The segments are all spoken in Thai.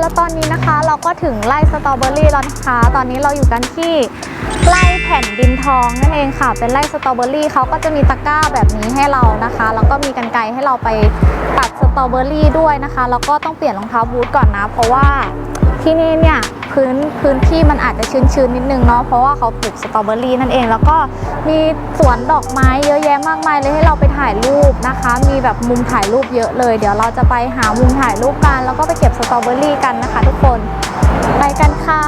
แล้วตอนนี้นะคะ เราก็ถึงไร่สตรอเบอรี่แล้วนะคะ ตอนนี้เราอยู่กันที่ไร่แผ่นดินทองนั่นเองค่ะ เป็นไร่สตรอเบอรี่เขาก็จะมีตะกร้าแบบนี้ให้เรานะคะ แล้วก็มีกันไกรให้เราไปตัดสตรอเบอรี่ด้วยนะคะ แล้วก็ต้องเปลี่ยนรองเท้าบูทก่อนนะ เพราะว่าที่นี่เนี่ย พื้นพื้นที่มันอาจจะชื้นๆนิดนึงเนาะเพราะว่าเขาปลูกสตรอเบอรี่นั่นเอง แล้วก็มีสวนดอกไม้เยอะแยะมากมายเลยให้เราไปถ่ายรูปนะคะ มีแบบมุมถ่ายรูปเยอะเลย เดี๋ยวเราจะไปหามุมถ่ายรูปกัน แล้วก็ไปเก็บสตรอเบอรี่กันนะคะ ทุกคนไปกันค่ะ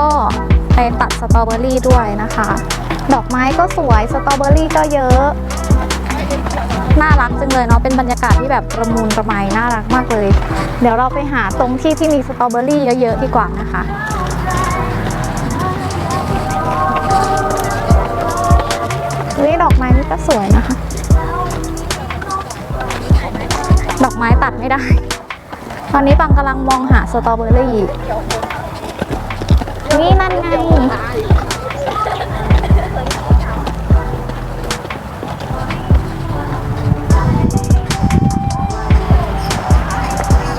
ก็ไปตัดสตรอเบอรี่ด้วยนะคะ ดอกไม้ก็สวยสตรอเบอรี่ก็เยอะน่ารักจังเลยเนาะเป็นบรรยากาศที่แบบประมูลประไมน่ารักมากเลย เดี๋ยวเราไปหาตรงที่ที่มีสตรอเบอรี่เยอะๆดีกว่านะคะนี่ดอกไม้นี่ก็สวยนะคะ ดอกไม้ตัดไม่ได้ ตอนนี้ปังกำลังมองหาสตรอเบอรี่ นี่นั่นไง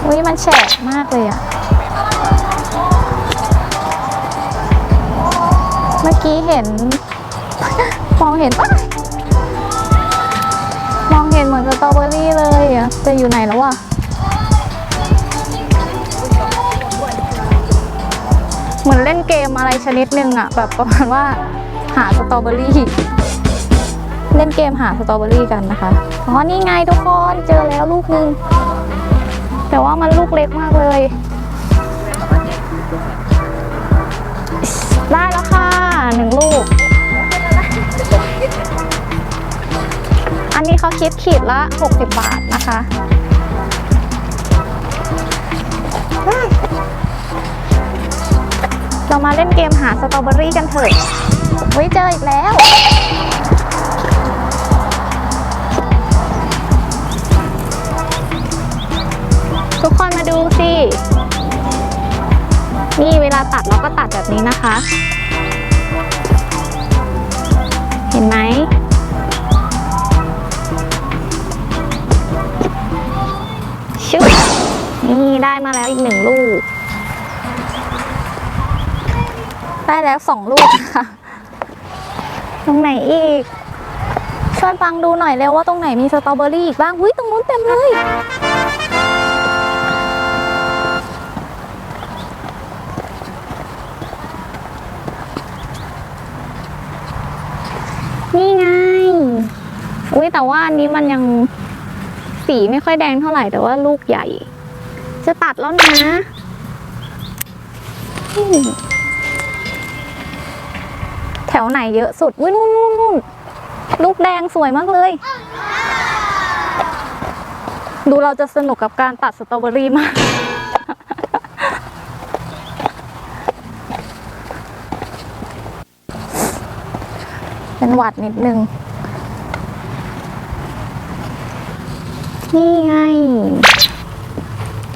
อุ้ยมันแฉะมากเลยอะเมื่อกี้เห็น มองเห็นอ้ายมองเห็นเหมือนสตรอเบอรี่เลยอะจะอยู่ไหนแล้ววะ มือนเล่นเกมอะไรชนิดหนึ่งอะแบบประมาณว่าหาสตรอเบอรี่เล่นเกมหาสตรอเบอรี่กันนะคะอ๋อนี่ไงทุกคนเจอแล้วลูกหนึง แต่ว่ามันลูกเล็กมากเลย ได้แล้วค่ะหนึ่งลูก อันนี้เขาคิดขีดละ 60 บาทนะคะ เรามาเล่นเกมหาสตรอเบอรี่กันเถอะไว้ยเจออีกแล้ว ทุกคนมาดูสิ นี่เวลาตัดเราก็ตัดแบบนี้นะคะ เห็นไหมชุบนี่ได้มาแล้วอีกหนึ่งลูก ได้แล้วสองลูกค่ะ ตรงไหนอีก ช่วยฟังดูหน่อยเร็วว่าตรงไหนมีสตรอเบอรี่อีกบ้างหุ้ยตรงนู้นเต็มเลย นี่ไง อุ้ยแต่ว่าอันนี้มันยังสีไม่ค่อยแดงเท่าไหร่แต่ว่าลูกใหญ่ จะตัดแล้วนะ แถวไหนเยอะสุดอุ้ยนู่นนู่นนู่นลูกแดงสวยมากเลย ดูเราจะสนุกกับการตัดสตรอเบอรี่มากเป็นหวัดนิดนึง นี่ไง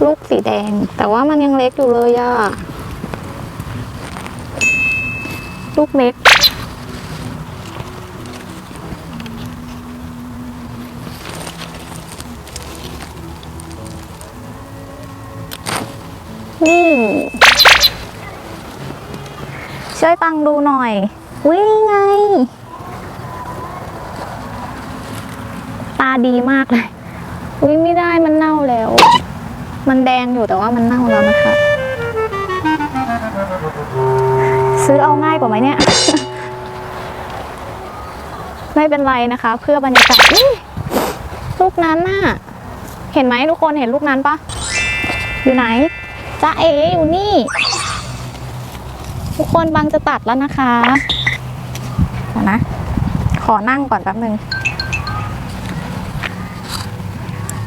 ลูกสีแดง แต่ว่ามันยังเล็กอยู่เลยอะลูกเล็ก นี่ช่วยตังดูหน่อย วินี่ไง ตาดีมากเลยวิไม่ได้มันเน่าแล้ว มันแดงอยู่แต่ว่ามันเน่าแล้วนะคะ ซื้อเอาง่ายกว่าไหมเนี่ย ไม่เป็นไรนะคะ เพื่อบรรยากาศอุ๊ยลูกนั้นน่ะ เห็นไหมทุกคนเห็นลูกนั้นปะอยู่ไหน จ้าเออยู่นี่ ทุกคนบังจะตัดแล้วนะคะเดี๋ยวนะ ขอนั่งก่อนแป๊บนึง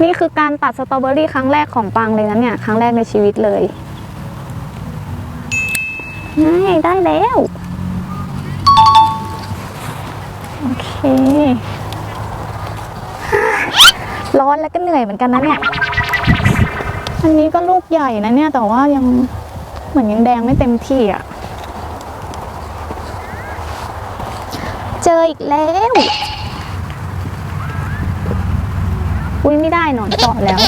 นี่คือการตัดสตรอเบอรี่ครั้งแรกของปังเลยนะเนี่ย ครั้งแรกในชีวิตเลยง่ายได้แล้ว โอเค ร้อนแล้วก็เหนื่อยเหมือนกันนะเนี่ย อันนี้ก็ลูกใหญ่นะเนี่ย แต่ว่ายังเหมือนยังแดงไม่เต็มที่อะ เจออีกแล้ว อุ้ยไม่ได้หนอนเจาะแล้ว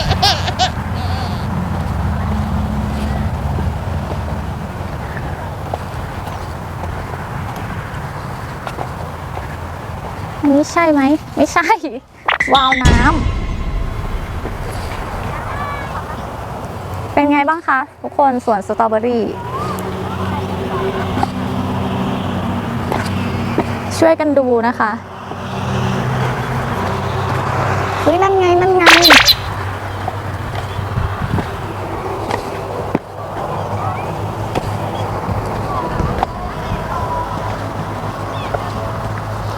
อันนี้ใช่ไหม ไม่ใช่ วาวน้ำ เป็น ไงบ้างคะทุกคนสวนสตรอเบอรี่ ช่วยกันดูนะคะเฮ้ยนั่นไง นั่นไง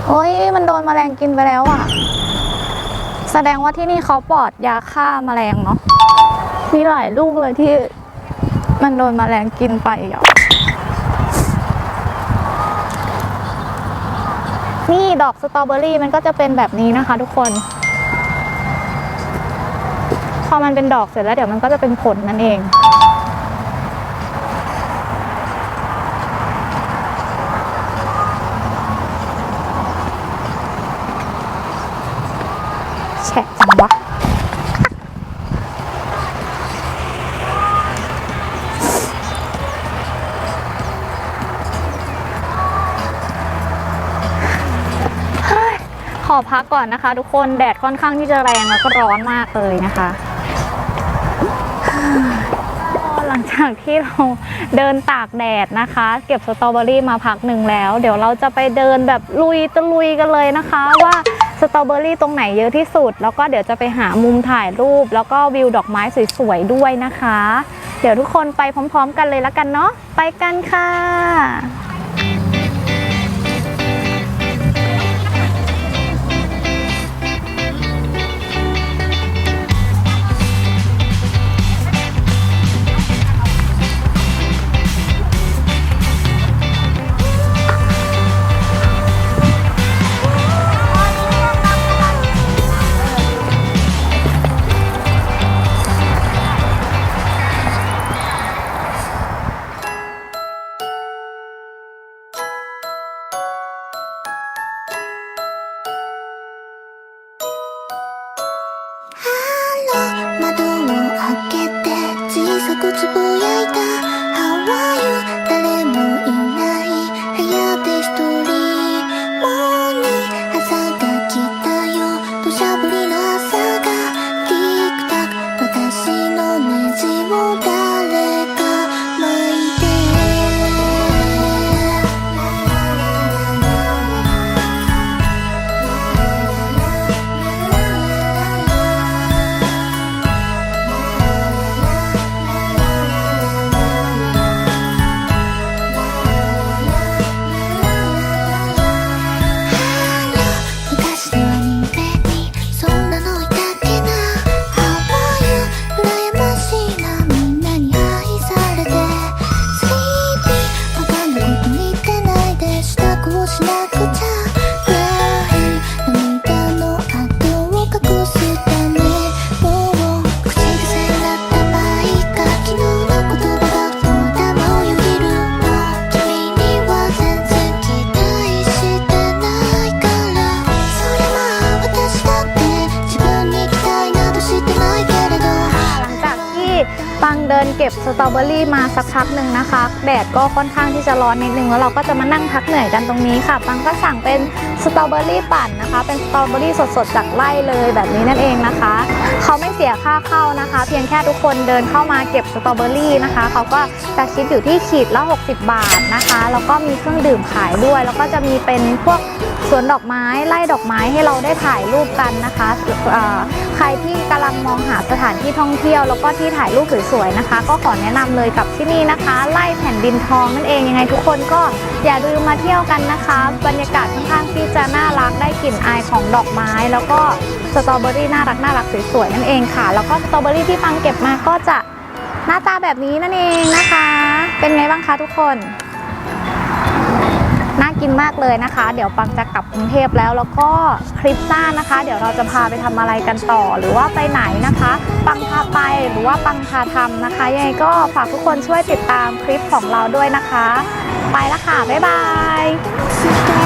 โอ้ย มันโดนแมลงกินไปแล้วอะ แสดงว่าที่นี่เขาปลอดยาฆ่าแมลงเนาะ มีหลายลูกเลยที่มันโดนแมลงกินไปอะนี่ดอกสตรอเบอรี่มันก็จะเป็นแบบนี้นะคะทุกคน พอมันเป็นดอกเสร็จแล้วเดี๋ยวมันก็จะเป็นผลนั่นเอง อพักก่อนนะคะ ทุกคนแดดค่อนข้างที่จะแรงแล้วก็ร้อนมากเลยนะคะหลังจากที่เราเดินตากแดดนะคะ เก็บสตรอเบอรี่มาพักหนึ่งแล้ว เดี๋ยวเราจะไปเดินแบบลุยตะลุยกันเลยนะคะ ว่าสตรอเบอรี่ตรงไหนเยอะที่สุด แล้วก็เดี๋ยวจะไปหามุมถ่ายรูป แล้วก็วิวดอกไม้สวยๆด้วยนะคะ เดี๋ยวทุกคนไปพร้อม ๆ กันเลยแล้วกันเนาะไปกันค่ะ 開けて小さくつぶやいた ปังเดินเก็บสตรอเบอรี่มาสักพักหนึ่งนะคะ แดดก็ค่อนข้างที่จะร้อนนิดนึงแล้วเราก็จะมานั่งพักเหนื่อยกันตรงนี้ค่ะปังก็สั่งเป็นสตรอเบอรี่ปั่นนะคะ เป็นสตรอเบอรี่สดๆจากไร่เลยแบบนี้นั่นเองนะคะ เขาไม่เสียค่าเข้านะคะ เพียงแค่ทุกคนเดินเข้ามาเก็บสตรอเบอรี่นะคะ เขาก็จะคิดอยู่ที่ขีดละ 60 บาทนะคะ แล้วก็มีเครื่องดื่มขายด้วย แล้วก็จะมีเป็นพวกสวนดอกไม้ไร่ดอกไม้ให้เราได้ถ่ายรูปกันนะคะอ่อใค รที่กำลังมองหาสถานที่ท่องเที่ยว แล้วก็ที่ถ่ายรูปสวยๆนะคะ ก็ขอแนะนำเลยกับที่นี่นะคะไร่แผ่นดินทองนั่นเองยังไงทุกคนก็อย่าลืมมาเที่ยวกันนะคะ บรรยากาศค่อนข้างที่จะน่ารักได้กลิ่นอายของดอกไม้ แล้วก็สตรอเบอรี่น่ารักน่ารักสวยๆนั่นเองค่ะ แล้วก็สตรอเบอรี่ที่ปังเก็บมาก็จะหน้าตาแบบนี้นั่นเองนะคะ เป็นไงบ้างคะทุกคน กินมากเลยนะคะ เดี๋ยวปังจะกลับกรุงเทพแล้ว แล้วก็คลิปหน้านะคะ เดี๋ยวเราจะพาไปทำอะไรกันต่อ หรือว่าไปไหนนะคะ ปังพาไปหรือว่าปังพาทำนะคะ ยังไงก็ฝากทุกคนช่วยติดตามคลิปของเราด้วยนะคะ ไปละค่ะ บ๊ายบาย